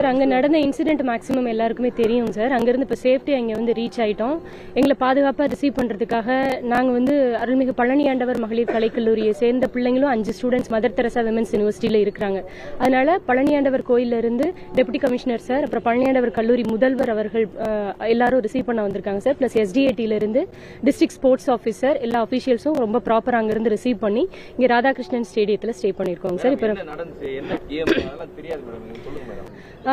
Sir அங்கே நடந்த incident maximum எல்லாருக்குமே தெரியும் சார். அங்கேருந்து இப்போ சேஃப்டி அங்கே வந்து ரீச் ஆயிட்டோம். எங்களை பாதுகாப்பாக ரிசீவ் பண்ணுறதுக்காக நாங்கள் வந்து அருள்மிகு பழனி ஆண்டவர் மகளிர் கலைக்கல்லூரியை சேர்ந்த பிள்ளைங்களும் அஞ்சு ஸ்டூடெண்ட்ஸ் மதர் தெரசா விமன்ஸ் யூனிவர்சிட்டியில் இருக்கிறாங்க. அதனால பழனி ஆண்டவர் கோயில்ல இருந்து டெபுட்டி கமிஷனர் சார் அப்புறம் பழனி ஆண்டவர் கல்லூரி முதல்வர் அவர்கள் எல்லாரும் ரிசீவ் பண்ண வந்திருக்காங்க சார். ப்ளஸ் எஸ்டிஏடியிலேருந்து டிஸ்ட்ரிக்ட் ஸ்போர்ட்ஸ் ஆஃபீஸர் எல்லா அஃபீஷியல்ஸும் ரொம்ப ப்ராப்பராக அங்கேருந்து ரிசீவ் பண்ணி இங்கே ராதாகிருஷ்ணன் ஸ்டேடியத்தில் ஸ்டே பண்ணியிருக்கோங்க சார். இப்போ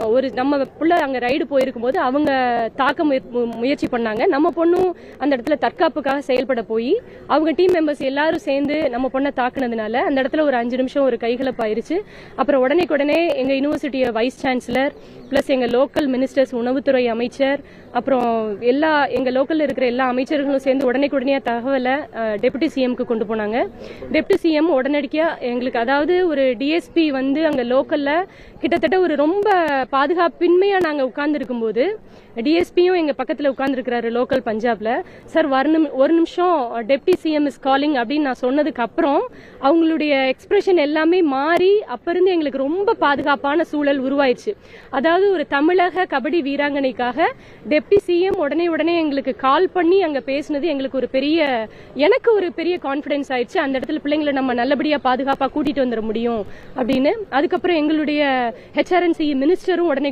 ஒரு நம்ம புள்ள அங்கே ரைடு போயிருக்கும் போது அவங்க தாக்க முய- முயற்சி பண்ணாங்க. நம்ம பொண்ணும் அந்த இடத்துல தற்காப்புக்காக செயல்பட போய் அவங்க டீம் மெம்பர்ஸ் எல்லாரும் சேர்ந்து நம்ம பொண்ணை தாக்குனதுனால அந்த இடத்துல ஒரு அஞ்சு நிமிஷம் ஒரு கைகலப்பாயிருச்சு. அப்புறம் உடனே எங்கள் எங்க யூனிவர்சிட்டிய வைஸ் சான்சலர் ப்ளஸ் எங்கள் லோக்கல் மினிஸ்டர்ஸ் உணவுத்துறை அமைச்சர் அப்புறம் எல்லா எங்கள் லோக்கலில் இருக்கிற எல்லா அமைச்சர்களும் சேர்ந்து உடனே தகவலை டெபுட்டி சிஎம்க்கு கொண்டு போனாங்க. டெப்டி சிஎம் உடனடியாக எங்களுக்கு அதாவது ஒரு டிஎஸ்பி வந்து அங்கே லோக்கலில் கிட்டத்தட்ட ஒரு ரொம்ப பாதுகாப்பின்மையாக நாங்க உட்கார்ந்து இருக்கும்போது டிஎஸ்பியும் எங்க பக்கத்துல உட்கார்ந்துருக்கிறாரு லோக்கல் பஞ்சாப்ல. சார் வரணும் ஒரு நிமிஷம் டெப்டி சிஎம் இஸ் காலிங் அப்படின்னு நான் சொன்னதுக்கு அப்புறம் அவங்களுடைய எக்ஸ்பிரஷன் எல்லாமே மாறி அப்போருந்து எங்களுக்கு ரொம்ப பாதுகாப்பான சூழல் உருவாயிடுச்சு. அதாவது ஒரு தமிழக கபடி வீராங்கனைக்காக டெப்டி சிஎம் உடனே உடனே எங்களுக்கு கால் பண்ணி அங்க பேசினது எங்களுக்கு ஒரு பெரிய எனக்கு ஒரு பெரிய கான்ஃபிடென்ஸ் ஆயிடுச்சு. அந்த இடத்துல பிள்ளைங்களை நம்ம நல்லபடியா பாதுகாப்பாக கூட்டிட்டு வந்துட முடியும் அப்படின்னு. அதுக்கப்புறம் எங்களுடைய ஹெச்ஆர்என் ஹெச்ஆர்என்சி மினிஸ்டரும் உடனே